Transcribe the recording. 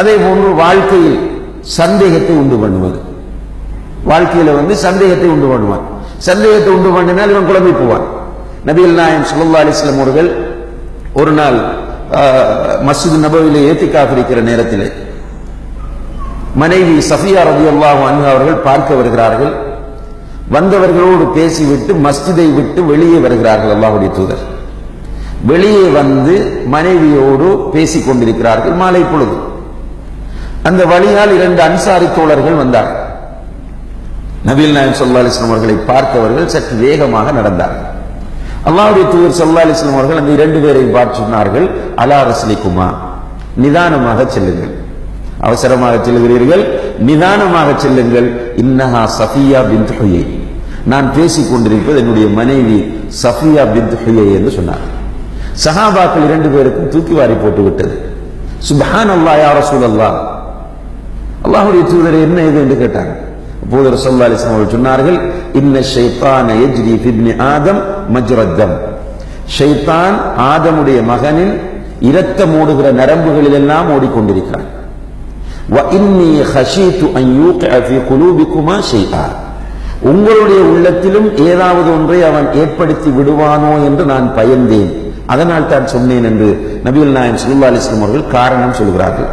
அதே போன்று வாழ்க்கையில் சந்தேகத்தை உண்டு பண்ணுவது. வாழ்க்கையில வந்து சந்தேகத்தை உண்டு பண்ணுவான். சந்தேகத்தை உண்டு பண்ணினால் இவன் குழம்பி போவான். நபிகள் நாயம் சுல்லா அலிஸ்லாம் அவர்கள் ஒரு நாள் மஸ்ஜித் நபவிலே ஏத்திக்காக இருக்கிற நேரத்திலே மனைவி சஃபியா ரதி அல்லாஹ் அவர்கள் பார்க்க வருகிறார்கள். வந்தவர்களோடு பேசிவிட்டு மஸ்ஜிதை விட்டு வெளியே வருகிறார்கள் அல்லாஹுடைய தூதர். வெளியே வந்து மனைவியோடு பேசிக் கொண்டிருக்கிறார்கள் மாலை பொழுது. அந்த வழியால் இரண்டு அன்சாரி தோழர்கள் வந்தார்கள். நபீல் நாயம் சொல்லா அலிஸ்லாம் அவர்களை பார்த்தவர்கள் சற்று வேகமாக நடந்தார்கள். அல்லாவுடைய தூதர் சொல்லா அலிஸ்லாம் அவர்கள் அந்த இரண்டு பேரை பார்த்து சொன்னார்கள். அலா ரஸ்லிக்குமா நிதானமாக செல்லுங்கள். அவசரமாக செல்கிறீர்கள் நிதானமாக செல்லுங்கள். இன்னஹா சஃபியா பின் ஹுயை. நான் பேசிக் கொண்டிருப்பது என்னுடைய மனைவி சஃபியா பின் ஹுயை என்று சொன்னார். சஹாபாக்கள் இரண்டு பேருக்கும் தூக்கி வாரி போட்டு விட்டது சுபஹான் அல்லா யா ரசூல் அல்லா அல்லாஹுடைய தூதர் என்ன இது என்று கேட்டாங்க அப்போது ரசல்லா அலிஸ்லாம் அவர்கள் சொன்னார்கள் இன்ன ஷைத்தான யஜ்ரி ஃபிப்னி ஆதம் மஜ்ரத்தம் ஷைத்தான் ஆதமுடைய மகனின் இரத்தம் ஓடுகிற நரம்புகளில் எல்லாம் ஓடிக்கொண்டிருக்கிறான் وإني خشيت أن يوقع في قلوبكما شيئا உங்களுடைய உள்ளத்திலும் ஏதாவது ஒன்றை அவன் ஏற்படுத்தி விடுவானோ என்று நான் பயந்தேன் அதனால் தான் சொன்னேன் என்று நபிகள் நாயம் சுல்லா அலிஸ்லாம் அவர்கள் காரணம் சொல்கிறார்கள்